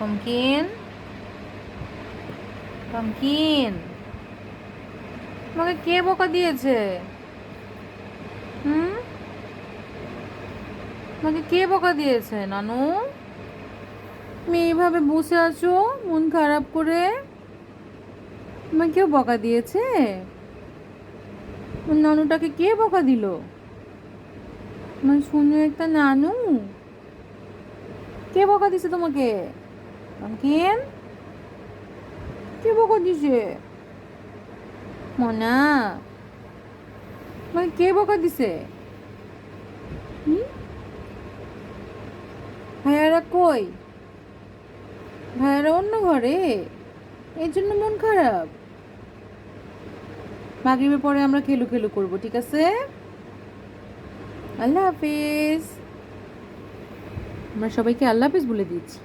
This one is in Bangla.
পামকিন পামকিন তোমাকে কে বকা দিয়েছে? হুম? তোমাকে কে বকা দিয়েছে, নানু? তুমি এইভাবে বসে আছো, মন খারাপ করে? তোমাকে কেউ বকা দিয়েছে? নানুটাকে কে বকা দিল? মানে শুনে একটা নানু? কে বকা দিছে তোমাকে? পামকিন কে বকা দিছে মনা মানে কে বকা দিছে? ভাইয়ারা কই ভাইয়ারা অন্য ঘরে এর জন্য মন খারাপ মাগরিবের পরে আমরা খেলু খেলু করব ঠিক আছে আল্লাহ হাফিজ আমরা সবাইকে আল্লাহ হাফিজ বলে দিয়েছি